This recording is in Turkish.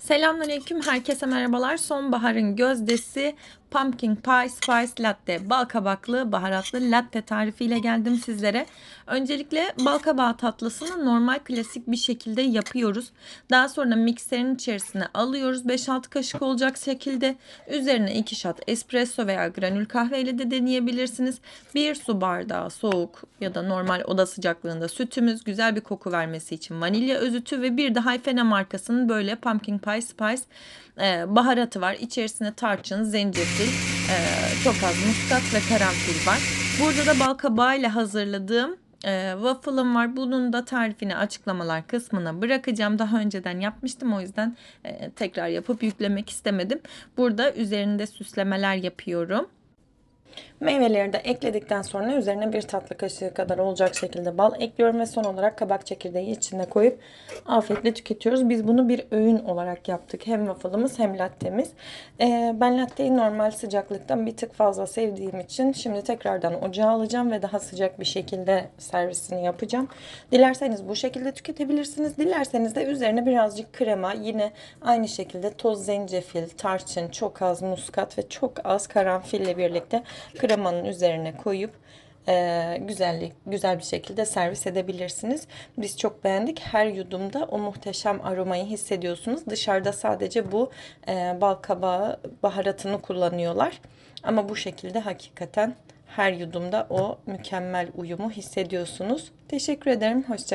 Selamünaleyküm, herkese merhabalar. Sonbaharın gözdesi Pumpkin Pie Spice Latte, bal kabaklı baharatlı latte tarifiyle geldim sizlere. Öncelikle bal kabağı tatlısını normal klasik bir şekilde yapıyoruz. Daha sonra mikserin içerisine alıyoruz 5-6 kaşık olacak şekilde. Üzerine 2 shot espresso veya granül kahve ile de deneyebilirsiniz. 1 su bardağı soğuk ya da normal oda sıcaklığında sütümüz güzel bir koku vermesi için vanilya özütü ve bir de Hayfene markasının böyle Pumpkin Pie Spice e, baharatı var. İçerisine tarçın, zencefil, e, çok az muskat ve karanfil var. Burada da bal kabağıyla hazırladığım e, waffle'ım var. Bunun da tarifini açıklamalar kısmına bırakacağım. Daha önceden yapmıştım o yüzden e, tekrar yapıp yüklemek istemedim. Burada üzerinde süslemeler yapıyorum. Meyveleri de ekledikten sonra üzerine bir tatlı kaşığı kadar olacak şekilde bal ekliyorum ve son olarak kabak çekirdeği içine koyup afiyetle tüketiyoruz. Biz bunu bir öğün olarak yaptık. Hem waffle'ımız hem lattemiz. Ee, ben latteyi normal sıcaklıktan bir tık fazla sevdiğim için şimdi tekrardan ocağa alacağım ve daha sıcak bir şekilde servisini yapacağım. Dilerseniz bu şekilde tüketebilirsiniz. Dilerseniz de üzerine birazcık krema yine aynı şekilde toz zencefil, tarçın, çok az muskat ve çok az karanfille birlikte kremanın üzerine koyup e, güzellik güzel bir şekilde servis edebilirsiniz. Biz çok beğendik. Her yudumda o muhteşem aromayı hissediyorsunuz. Dışarıda sadece bu e, bal kabağı baharatını kullanıyorlar. Ama bu şekilde hakikaten her yudumda o mükemmel uyumu hissediyorsunuz. Teşekkür ederim. Hoşça